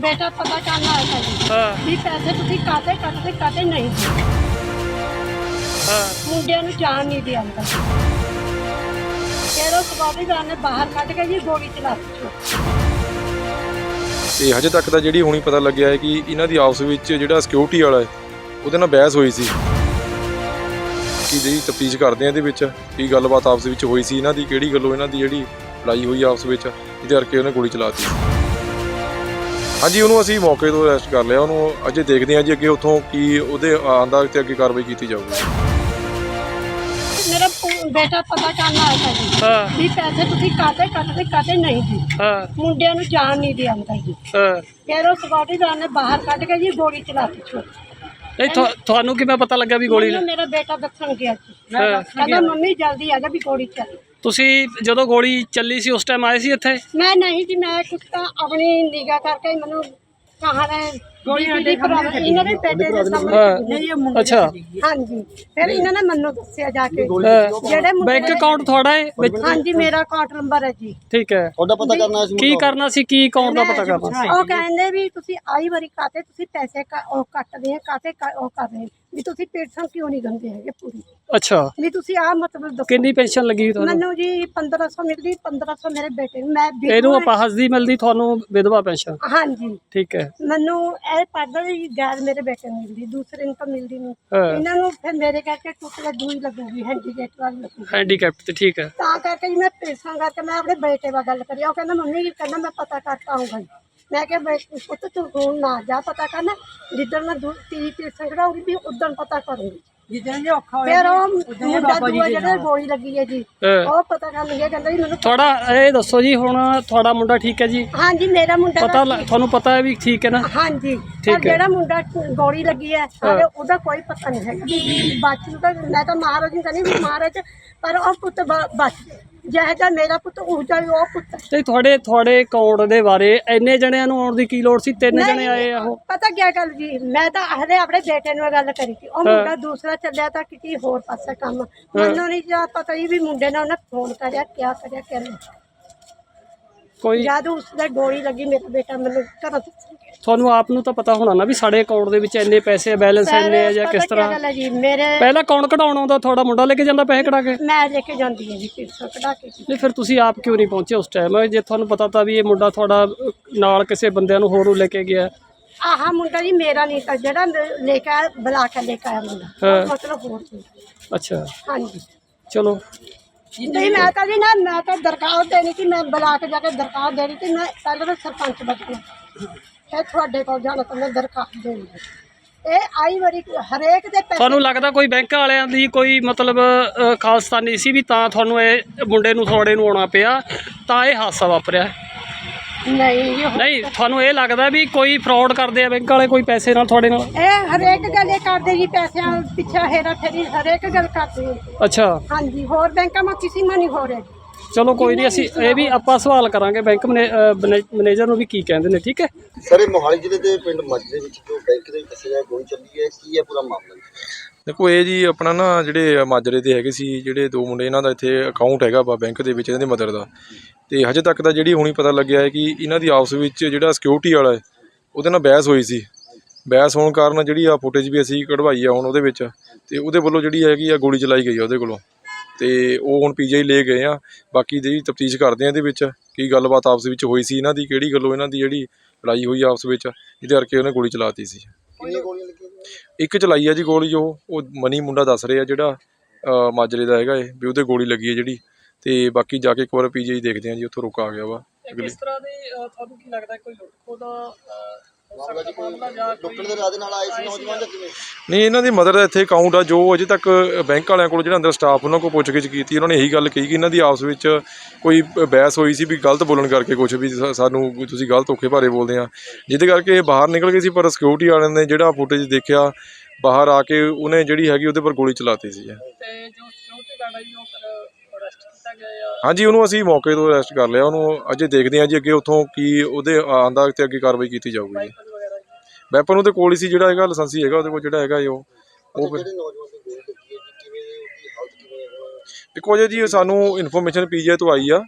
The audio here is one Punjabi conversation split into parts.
ਬੇਟਾ ਪਤਾ ਕਰਨ ਆਇਆ ਹਾਂ। ਵੀ ਪੈਸੇ ਤੁਸੀਂ ਕਾਤੇ ਕੱਟਦੇ ਕਾਤੇ ਨਹੀਂ ਹਾਂ। ਮੁੰਡਿਆਂ ਨੂੰ ਜਾਣ ਨਹੀਂ ਦੇ ਅੰਦਰ ਫਿਰ ਉਹ ਸਵਾਰੀਦਾਰ ਨੇ ਬਾਹਰ ਕੱਢ ਕੇ ਜੀ ਗੋਲੀ ਚਲਾ ਦਿੱਤੀ। ਤੇ ਹਜੇ ਤੱਕ ਤਾਂ ਜਿਹੜੀ ਹੁਣੀ ਪਤਾ ਲੱਗਿਆ ਹੈ ਕਿ ਇਹਨਾਂ ਦੀ ਆਪਸ ਵਿੱਚ ਜਿਹੜਾ ਸਿਕਿਉਰਿਟੀ ਵਾਲਾ ਹੈ ਉਹਦੇ ਨਾਲ ਬਹਿਸ ਹੋਈ ਸੀ। ਕਿ ਜਿਹੜੀ ਤਫਤੀਸ਼ ਕਰਦੇ ਆ ਇਹਦੇ ਵਿੱਚ ਕੀ ਗੱਲਬਾਤ ਆਪਸ ਵਿੱਚ ਹੋਈ ਸੀ। ਇਹਨਾਂ ਦੀ ਕਿਹੜੀ ਗੱਲੋਂ ਇਹਨਾਂ ਦੀ ਜਿਹੜੀ ਲੜਾਈ ਹੋਈ ਆਪਸ ਵਿੱਚ ਜਿਹਦੇ ਕਰਕੇ ਉਹਨੇ ਗੋਲੀ ਚਲਾਤੀ ਹਾਂਜੀ ਉਹਨੂੰ ਅਸੀਂ ਮੌਕੇ ਤੋਂ ਅਰੈਸਟ ਕਰ ਲਿਆ ਉਹਨੂੰ ਅਜੇ ਦੇਖਦੇ ਹਾਂ ਜੀ ਅੱਗੇ ਉੱਥੋਂ ਕੀ ਉਹਦੇ ਆਂਦਾ ਤੇ ਅੱਗੇ ਕਾਰਵਾਈ ਕੀਤੀ ਜਾਊਗੀ। ਮੇਰਾ ਪੁ- ਬੇਟਾ ਪਤਾ ਕਰਨ ਆਇਆ ਸੀ ਜੀ। ਹਾਂ। ਵੀ ਪੈਸੇ ਤੁਸੀਂ ਕਾਤੇ ਕੱਟਦੇ ਕਾਤੇ ਨਹੀਂ ਜੀ? ਹਾਂ। ਮੁੰਡਿਆਂ ਨੂੰ ਜਾਣ ਨਹੀਂ ਦੇ ਅੰਦਰ ਜੀ। ਹਾਂ। ਫਿਰ ਉਹ ਸਵਾਰੀਦਾਰ ਨੇ ਬਾਹਰ ਕੱਢ ਕੇ ਜੀ ਗੋਲੀ ਚਲਾ ਦਿੱਤੀ। ਨਹੀਂ ਤੁਹਾ- ਤੁਹਾਨੂੰ ਕਿਵੇਂ ਪਤਾ ਲੱਗਾ ਵੀ ਗੋਲੀ ਮੈਨੂੰ ਮੇਰਾ ਬੇਟਾ ਦੱਸਣ ਗਿਆ ਸੀ। ਹਾਂ। ਕਹਿੰਦਾ ਮੰਮੀ ਜਲਦੀ ਆ ਜਾ ਵੀ ਗੋਲੀ ਚੱਲ। ਤੁਸੀਂ ਜਦੋਂ ਗੋਲੀ ਚੱਲੀ ਸੀ, ਉਸ ਟਾਈਮ ਆਏ ਸੀ ਇੱਥੇ? ਮੈਂ ਨਹੀਂ ਜੀ, ਮੈਂ ਕੁਛ ਤਾਂ ਆਪਣੀ ਨਿਗਾਹ ਕਰਕੇ ਹੀ ਮੈਨੂੰ ਕਹਾਣਾ ਗੋਲੀ ਅੱਡੇ ਇਹਨਾਂ ਦੇ ਬੇਟੇ ਦੇ ਸਾਹਮਣੇ ਹਾਂ ਅੱਛਾ। ਹਾਂਜੀ। ਫਿਰ ਇਹਨਾਂ ਨੇ ਮੈਨੂੰ ਦੱਸਿਆ ਜਾ ਕੇ। ਹਾਂ। ਜਿਹੜੇ ਮੁੰਡੇ ਬੈਂਕ ਨੇ- ਅਕਾਊਂਟ ਤੁਹਾਡਾ ਹੈ? ਵਿੱਚ ਹਾਂਜੀ ਮੇਰਾ ਅਕਾਊਂਟ ਨੰਬਰ ਹੈ ਜੀ। ਠੀਕ ਹੈ। ਤੁਹਾਡਾ ਪਤਾ ਕਰਨਾ ਸੀ ਕੀ ਕਰਨਾ ਸੀ ਕੀ ਅਕਾਊਂਟ ਦਾ ਪਤਾ ਕਰਨਾ ਸੀ? ਉਹ ਕਹਿੰਦੇ ਵੀ ਤੁਸੀਂ ਆਈ ਵਾਰੀ ਕਾਤੇ ਤੁਸੀਂ ਪੈਸੇ ਕ- ਉਹ ਕੱਟਦੇ ਆ ਕਾਤੇ ਕ- ਉਹ ਕਰ ਰਹੇ ਵੀ ਤੁਸੀਂ ਪੈਨਸ਼ਨ ਕਿਉਂ ਨਹੀਂ ਦਿੰਦੇ ਹੈਗੇ ਪੂਰੀ? ਅੱਛਾ। ਵੀ ਤੁਸੀਂ ਆ ਮਤਲਬ ਦੱਸੋ। ਕਿੰਨੀ ਪੈਨਸ਼ਨ ਲੱਗੀ ਤੁਹਾਨੂੰ? ਮੈਨੂੰ ਜੀ 1500 ਮਿਲਦੀ 1500 ਮੇਰੇ ਬੇਟੇ ਨੂੰ। ਮੈਂ ਇਹਨੂੰ ਹਾਂ। ਅਪਾਹਜ ਦੀ ਮਿਲਦੀ ਤੁਹਾਨੂੰ ਵਿਧਵਾ ਪੈਨਸ਼ਨ। ਹਾਂਜੀ। ਠੀਕ ਹੈ। ਮੈਨੂੰ ਇਹ ਪੜਦਾ ਜੀ ਗੈਰ ਮੇਰੇ ਬੇਟੇ ਨੂੰ ਮਿਲਦੀ ਦੂਸਰੇ ਨੂੰ ਤਾਂ ਮਿਲਦੀ ਨਹੀਂ। ਹਾਂ। ਇਹਨਾਂ ਨੂੰ ਫਿਰ ਮੇਰੇ ਕਰਕੇ ਟੁੱਟ ਕੇ ਦੂਈ ਲੱਗੂਗੀ ਹੈਂਡੀਕੈਪ ਵਾਲੀ ਲੱਗੂਗੀ। ਹੈਂਡੀਕੈਪ ਤੇ ਠੀਕ ਹੈ ਤਾਂ ਕਰਕੇ ਜੀ ਮੈਂ ਪੈਸਾ ਕਰਕੇ ਮੈਂ ਆਪਣੇ ਬੇਟੇ ਨਾਲ ਗੱਲ ਕਰੀ ਉਹ ਕਹਿੰਦਾ ਮੰਮੀ ਜੀ ਕਹਿੰਦਾ ਮੈਂ ਪਤਾ ਕਰਤਾ ਆਉਂਗਾ ਜੀ ਮੈਂ ਕਿਹਾ ਬੇ ਪੁੱਤ ਤੂੰ ਹੁਣ ਨਾ ਜਾ ਪਤਾ ਕਰਨਾ। ਜਿੱਦਣ ਮੈਂ ਦੂ ਤੀ ਪੈਸਾ ਕਢਾਉਂਗੀ ਵੀ ਉਦੋਂ ਪਤਾ ਕਰੂੰਗੀ। ਜਿੱਦਣ ਜੇ ਔਖਾ ਫਿਰ ਉਹ ਮੁੰਡਾ ਦੂਆ ਜਿਹੜਾ ਗੋਲੀ ਲੱਗੀ ਹੈ ਜੀ ਹਾਂ। ਉਹ ਪਤਾ ਕਰਨ ਲੱਗਿਆ ਕਹਿੰਦਾ ਜੀ ਮੈਨੂੰ ਤੁਹਾਡਾ ਇਹ ਦੱਸੋ ਜੀ ਹੁਣ ਤੁਹਾਡਾ ਮੁੰਡਾ ਠੀਕ ਹੈ ਜੀ? ਹਾਂਜੀ ਮੇਰਾ ਮੁੰਡਾ ਪਤਾ ਤੁਹਾਨੂੰ ਪਤਾ ਹੈ ਵੀ ਠੀਕ ਹੈ ਨਾ? ਹਾਂਜੀ ਠੀਕ ਪਰ ਹੈ। ਜਿਹੜਾ ਮੁੰਡਾ ਗੋਲੀ ਲੱਗੀ ਹੈ ਸਾਡੇ ਉਹਦਾ ਕੋਈ ਪਤਾ ਨਹੀਂ ਹੈਗਾ। ਬਚ ਤਾਂ ਮੈਂ ਤਾਂ ਮਹਾਰਾਜ ਨੂੰ ਕਹਿੰਦੀ ਵੀ ਮਹਾਰਾਜ ਪਰ ਉਹ ਪੁੱਤ ਬ- ਬਚ ਗਿਆ। ਜਿਹੋ ਜਿਹਾ ਮੇਰਾ ਪੁੱਤ ਉਹ ਜਿਹਾ ਹੀ ਉਹ ਪੁੱਤ। ਤੇ ਤੁਹਾਡੇ ਤੁਹਾਡੇ ਅਕਾਊਂਟ ਦੇ ਬਾਰੇ ਇੰਨੇ ਜਣਿਆਂ ਨੂੰ ਆਉਣ ਦੀ ਕੀ ਲੋੜ ਸੀ? ਤਿੰਨ ਜਣੇ ਆਏ ਆ ਉਹ। ਪਤਾ ਕੀ ਗੱਲ ਜੀ ਮੈਂ ਤਾਂ ਹਲੇ ਆਪਣੇ ਬੇਟੇ ਨੂੰ ਇਹ ਗੱਲ ਕਰੀ ਸੀ। ਉਹ ਮੁੰਡਾ ਦੂਸਰਾ ਚੱਲਿਆ ਤਾਂ ਕਿਤੇ ਹੋਰ ਪਾਸੇ ਕੰਮ। ਮੈਨੂੰ ਨਹੀਂ ਜਾ ਪਤਾ ਹੀ ਵੀ ਮੁੰਡੇ ਨੇ ਉਹਨੇ ਫੋਨ ਕਰਿਆ ਕਿਆ ਕਰਿਆ ਕਿਆ ਨਹੀਂ। ਕੋਈ ਜਦ ਉਸਦੇ ਗੋਲੀ ਲੱਗੀ ਮੇਰਾ ਬੇਟਾ ਮੈਨੂੰ ਘਰੋਂ ਗਿਆ। ਤੁਹਾਨੂੰ ਆਪ ਨੂੰ ਤਾਂ ਪਤਾ ਹੋਣਾ ਨਾ ਵੀ ਸਾਡੇ ਅਕਾਊਂਟ ਦੇ ਵਿੱਚ ਇੰਨੇ ਪੈਸੇ ਬੈਲੈਂਸ ਇੰਨੇ ਆ ਜਾਂ ਕਿਸ ਤਰ੍ਹਾਂ? ਗੱਲ ਹੈ ਜੀ ਮੇਰੇ ਪਹਿਲਾਂ ਕੌਣ ਕਢਾਉਣ ਆਉਂਦਾ? ਤੁਹਾਡਾ ਮੁੰਡਾ ਲੈ ਕੇ ਜਾਂਦਾ ਪੈਸੇ ਕਢਾ ਕੇ? ਮੈਂ ਲੈ ਕੇ ਜਾਂਦੀ ਹਾਂ ਜੀ ਪਿਰਸੋਂ ਕਢਾ ਕੇ ਜੀ। ਨਹੀਂ ਫਿਰ ਤੁਸੀਂ ਆਪ ਕਿਉਂ ਨਹੀਂ ਪਹੁੰਚੇ ਉਸ ਟਾਈਮ ਜੇ ਤੁਹਾਨੂੰ ਪਤਾ ਤਾਂ ਵੀ ਇਹ ਮੁੰਡਾ ਤੁਹਾਡਾ ਨਾਲ ਕਿਸੇ ਬੰਦਿਆਂ ਨੂੰ ਹੋਰ ਨੂੰ ਲੈ ਕੇ ਗਿਆ। ਆਹ ਮੁੰਡਾ ਜੀ ਮੇਰਾ ਨਹੀਂ ਤਾਂ ਜਿਹੜਾ ਲ- ਲੈ ਕੇ ਆਇਆ ਬੁਲਾ ਕੇ ਲੈ ਕੇ ਆਇਆ ਮੁੰਡਾ। ਹਾਂ। ਉਹ ਮਤਲਬ ਹੋਰ ਸੀ। ਅੱਛਾ। ਹਾਂਜੀ। ਚਲੋ। ਨਹੀਂ ਮੈਂ ਤਾਂ ਜੀ ਨਾ ਮੈਂ ਤਾਂ ਦਰਖਾਸਤ ਦੇਣੀ ਸੀ ਮੈਂ ਬੁਲਾ ਕੇ ਜਾ ਕੇ ਦਰਖਾਸਤ ਦੇਣੀ ਸੀ ਮੈਂ ਪਹਿਲਾਂ ਤਾਂ ਸਰਪੰਚ ਬਚਣਾ ਇਹ ਤੁਹਾਡੇ ਕੋਲ ਜਾਣਾ ਤਾਂ ਦਰਖਾਸਤ ਦੇਣੀ। ਇਹ ਆਈ ਵਾਰੀ ਹਰੇਕ ਦੇ ਪੈਸੇ ਤੁਹਾਨੂੰ ਲੱਗਦਾ ਕੋਈ ਬੈਂਕ ਵਾਲਿਆਂ ਦੀ ਕੋਈ ਮਤਲਬ ਅਹ, ਖਾਲਸਤਾਨੀ ਸੀ ਵੀ ਤਾਂ ਤੁਹਾਨੂੰ ਇਹ ਮੁੰਡੇ ਨੂੰ ਥੋੜੇ ਨੂੰ ਆਉਣਾ ਪਿਆ ਤਾਂ ਇਹ ਹਾਦਸਾ ਵਾਪਰਿਆ ਨਹੀਂ ਜੀ, ਨਹੀਂ ਤੁਹਾਨੂੰ ਇਹ ਲੱਗਦਾ ਵੀ ਕੋਈ ਫਰਾਡ ਕਰਦੇ ਆ ਬੈਂਕ ਵਾਲੇ ਕੋਈ ਪੈਸੇ ਨਾਲ ਤੁਹਾਡੇ ਨਾਲ ਇਹ ਹਰੇਕ ਗੱਲ ਇਹ ਕਰਦੇ ਜੀ ਪੈਸਿਆਂ ਪਿੱਛੇ ਹੇਰਾ ਫੇਰੀ ਹਰੇਕ ਗੱਲ ਕਰਦੇ। ਅੱਛਾ ਹਾਂਜੀ ਹੋਰ ਬੈਂਕਾਂ ਮਾ ਕਿਸੇ ਮਾ ਨਹੀਂ ਹੋ ਰਿਹਾ ਚਲੋ ਕੋਈ ਨਹੀਂ ਅਸੀਂ ਇਹ ਵੀ ਆਪਾਂ ਸਵਾਲ ਕਰਾਂਗੇ ਬੈਂਕ ਮੈਨੇਜਰ ਨੂੰ ਵੀ ਕੀ ਕਹਿੰਦੇ ਨੇ ਠੀਕ ਹੈ? ਸਰ ਇਹ ਮੋਹਾਲੀ ਜ਼ਿਲ੍ਹੇ ਦੇ ਪਿੰਡ ਮੱਝ ਦੇ ਵਿੱਚ ਜੋ ਬੈਂਕ ਦੇ ਵਿੱਚ ਦੱਸਿਆ ਗਿਆ ਗੋਲੀ ਚੱਲੀ ਹੈ ਕੀ ਹੈ ਪੂਰਾ ਮਾਮਲਾ? ਦੇਖੋ ਇਹ ਜੀ ਆਪਣਾ ਨਾ ਜਿਹੜੇ ਮਾਜਰੇ ਦੇ ਹੈਗੇ ਸੀ ਜਿਹੜੇ ਦੋ ਮੁੰਡੇ ਇਹਨਾਂ ਦਾ ਇੱਥੇ ਅਕਾਊਂਟ ਹੈਗਾ ਵਾ ਬੈਂਕ ਦੇ ਵਿੱਚ ਇਹਨਾਂ ਦੇ ਮਦਰ ਦਾ। ਤੇ ਹਜੇ ਤੱਕ ਤਾਂ ਜਿਹੜੀ ਹੁਣੀ ਪਤਾ ਲੱਗਿਆ ਹੈ ਕਿ ਇਹਨਾਂ ਦੀ ਆਪਸ ਵਿੱਚ ਜਿਹੜਾ ਸਿਕਿਉਰਿਟੀ ਵਾਲਾ ਹੈ ਉਹਦੇ ਨਾਲ ਬਹਿਸ ਹੋਈ ਸੀ। ਬਹਿਸ ਹੋਣ ਕਾਰਨ ਜਿਹੜੀ ਆ ਫੁਟੇਜ ਵੀ ਅਸੀਂ ਕਢਵਾਈ ਆ ਹੁਣ ਉਹਦੇ ਵਿੱਚ ਤੇ ਉਹਦੇ ਵੱਲੋਂ ਜਿਹੜੀ ਹੈਗੀ ਆ ਗੋਲੀ ਚਲਾਈ ਗਈ ਆ ਉਹਦੇ ਕੋਲੋਂ। ਤੇ ਉਹ ਹੁਣ ਪੀਜੀਆਈ ਲੈ ਗਏ ਆ। ਬਾਕੀ ਦੀ ਤਫਤੀਸ਼ ਕਰਦੇ ਆ ਇਹਦੇ ਵਿੱਚ ਕੀ ਗੱਲਬਾਤ ਆਪਸ ਵਿੱਚ ਹੋਈ ਸੀ ਇਹਨਾਂ ਦੀ ਕਿਹੜੀ ਗੱਲੋਂ ਇਹਨਾਂ ਦੀ ਜਿਹੜੀ ਲੜਾਈ ਹੋਈ ਆਪਸ ਵਿੱਚ ਜਿਹਦੇ ਕਰਕੇ ਉਹਨੇ ਗੋਲੀ ਚਲਾਤੀ ਸੀ। ਕਿੰਨੀਆਂ ਗੋਲੀਆਂ ਲੱਗੀਆਂ ਜੀ? ਇੱਕ ਚਲਾਈ ਆ ਜੀ ਗੋਲੀ ਉਹ ਉਹ ਮਨੀ ਮੁੰਡਾ ਦੱਸ ਰਿਹਾ ਜਿਹੜਾ ਮਾਜਰੇ ਦਾ ਹੈਗਾ ਇਹ ਵੀ ਉਹਦੇ ਗੋਲੀ ਲੱਗੀ ਹੈ ਜਿਹੜੀ। ਤੇ ਬਾਕੀ ਜਾ ਕੇ ਇੱਕ ਵਾਰ ਪੀਜੀ ਦੇਖਦੇ ਆ ਜੀ ਉੱਥੋਂ ਰੁਕ ਆ ਗਿਆ ਵਾ। ਕਿਸ ਤਰ੍ਹਾਂ ਦੇ ਤੁਹਾਨੂੰ ਕੀ ਲੱਗਦਾ ਕੋਈ ਲੁੱਟਖੋ ਦਾ ਮਾਮਲਾ ਜੀ ਕੋਈ ਡਾਕਟਰ ਦੇ ਇਰਾਦੇ ਨਾਲ ਆਏ ਸੀ ਨੌਜਵਾਨ ਜਾਂ ਕਿਵੇਂ? ਨਹੀਂ ਇਹਨਾਂ ਦੀ ਮਦਰ ਦਾ ਇੱਥੇ ਅਕਾਊਂਟ ਆ ਜੋ ਅਜੇ ਤੱਕ ਬੈਂਕ ਵਾਲਿਆਂ ਕੋਲ ਜਿਹੜਾ ਅੰਦਰ ਸਟਾਫ ਉਹਨਾਂ ਕੋਲ ਪੁੱਛਗਿੱਛ ਕੀਤੀ ਉਹਨਾਂ ਨੇ ਇਹੀ ਗੱਲ ਕਹੀ ਕਿ ਇਹਨਾਂ ਦੀ ਆਪਸ ਵਿੱਚ ਕੋਈ ਬਹਿਸ ਹੋਈ ਸੀ ਵੀ ਗਲਤ ਬੋਲਣ ਕਰਕੇ ਕੁਝ ਵੀ ਸਾ- ਸਾਨੂੰ ਤੁਸੀਂ ਗਲਤ ਧੋਖੇ ਭਾਰੇ ਬੋਲਦੇ ਆ। ਜਿਹਦੇ ਕਰਕੇ ਇਹ ਬਾਹਰ ਨਿਕਲ ਗਏ ਸੀ ਪਰ ਸਿਕਿਉਰਿਟੀ ਵਾਲਿਆਂ ਨੇ ਜਿਹੜਾ ਫੁਟੇਜ ਦੇਖਿਆ ਬਾਹਰ ਆ ਕੇ ਉਹਨੇ ਜਿਹੜੀ ਹੈਗੀ ਉਹਦੇ ਪਰ ਗੋਲੀ ਚਲਾਤੀ ਸੀ। ਤੇ ਜੋ ਸਿਕਿਉਰਿਟੀ ਗਾਰਡ ਹੈ ਜੀ ਉਹ ਫਿਰ ਅਰੈਸਟ ਕੀਤਾ ਗਿਆ ਹਾਂਜੀ ਉਹਨੂੰ ਅਸੀਂ ਮੌਕੇ ਤੋਂ ਅਰੈਸਟ ਕਰ ਲਿਆ। ਉਹਨੂੰ ਅਜੇ ਦੇਖਦੇ ਹਾਂ ਜੀ ਅੱਗੇ ਉੱਥੋਂ ਕੀ ਉਹਦੇ ਆਂਦਾ ਤੇ ਅੱਗੇ ਕਾਰਵਾਈ ਕੀਤੀ ਜਾਊਗੀ ਜੀ। ਵਗੈਰਾ। ਵੈਪਨ ਉਹਦੇ ਕੋਲ ਹੀ ਸੀ ਜਿਹੜਾ ਹੈਗਾ ਲਾਇਸੈਂਸੀ ਹੈਗਾ ਉਹਦੇ ਕੋਲ ਜਿਹੜਾ ਹੈਗਾ ਜੀ ਉਹ। ਉਹ ਫਿਰ ਜਿਹੜੇ ਨੌਜਵਾਨ ਦੀ ਗੋਲੀ ਲੱਗੀ ਹੈ ਜੀ? ਕਿਵੇਂ ਉਹਦੀ ਹਾਲਤ ਕਿਵੇਂ ਹੈ? ਦੇਖੋ ਜੀ ਜੀ ਸਾਨੂੰ ਇਨਫੋਰਮੇਸ਼ਨ ਪੀਜੀਆਈ ਤੋਂ ਆਈ ਆ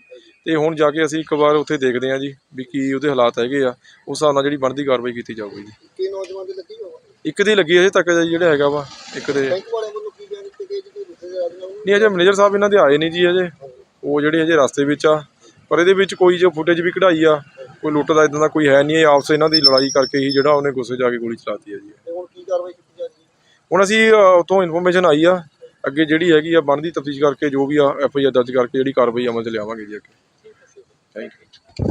ਤੇ ਹੁਣ ਜਾ ਕੇ ਅਸੀਂ ਇੱਕ ਵਾਰ ਉੱਥੇ ਦੇਖਦੇ ਹਾਂ ਜੀ ਵੀ ਕੀ ਉਹਦੇ ਹਾਲਾਤ ਹੈਗੇ ਆ। ਉਸ ਹਿਸਾਬ ਨਾਲ ਜਿਹੜੀ ਬਣਦੀ ਕਾਰਵਾਈ ਕੀਤੀ ਜਾਊਗੀ ਜੀ। ਕਿ ਨੌਜਵਾਨ ਦੇ ਲੱਗੀ ਹੋਵਾ ਇੱਕ ਦੀ ਲੱਗੀ ਅਜੇ ਤੱਕ ਜਿਹੜਾ ਹੈਗਾ ਵਾ ਇੱਕ ਦੇ ਬੈਂਕ ਵਾਲਿਆਂ ਵੱਲੋਂ ਕੀ ਬਿਆਨ ਦਿੱਤੇ ਗਏ ਜੀ ਕੋਈ ਰੁੱਸੇ ਦੇ ਆਦਮੀ ਨੂੰ ਨਹੀਂ ਅਜੇ ਮੈਨੇਜਰ ਸਾਹਿਬ ਇਹਨਾਂ ਦੇ ਆਏ ਨਹੀਂ ਜੀ ਅਜੇ। ਉਹ ਜਿਹੜੇ ਅਜੇ ਰਸਤੇ ਵਿੱਚ ਆ ਪਰ ਇਹਦੇ ਵਿੱਚ ਕੋਈ ਜੋ ਫੁਟੇਜ ਵੀ ਕਢਾਈ ਆ ਕੋਈ ਲੁੱਟ ਦਾ ਇਦਾਂ ਦਾ ਕੋਈ ਹੈ ਨਹੀਂ ਇਹ ਆਪਸ ਇਹਨਾਂ ਦੀ ਲੜਾਈ ਕਰਕੇ ਹੀ ਜਿਹੜਾ ਉਹਨੇ ਗੁੱਸੇ ਜਾ ਕੇ ਗੋਲੀ ਚਲਾਤੀ ਹੈ ਜੀ। ਤੇ ਹੁਣ ਕੀ ਕਾਰਵਾਈ ਕੀਤੀ ਜਾ ਰਹੀ ਹੈ? ਹੁਣ ਅਸੀਂ ਉੱਥੋਂ ਇਨਫੋਰਮੇਸ਼ਨ ਆਈ ਆ ਅੱਗੇ ਜਿਹੜੀ ਹੈਗੀ ਆ ਬਣਦੀ ਤਫਤੀਸ਼ ਕਰਕੇ ਜੋ ਵੀ ਆ ਐਫ ਆਈ ਆਰ ਦਰਜ ਕਰਕੇ ਜਿਹੜੀ ਕਾਰਵਾਈ ਅਮਲ 'ਚ ਲਿਆਵਾਂਗੇ ਜੀ ਅੱਗੇ। Thank you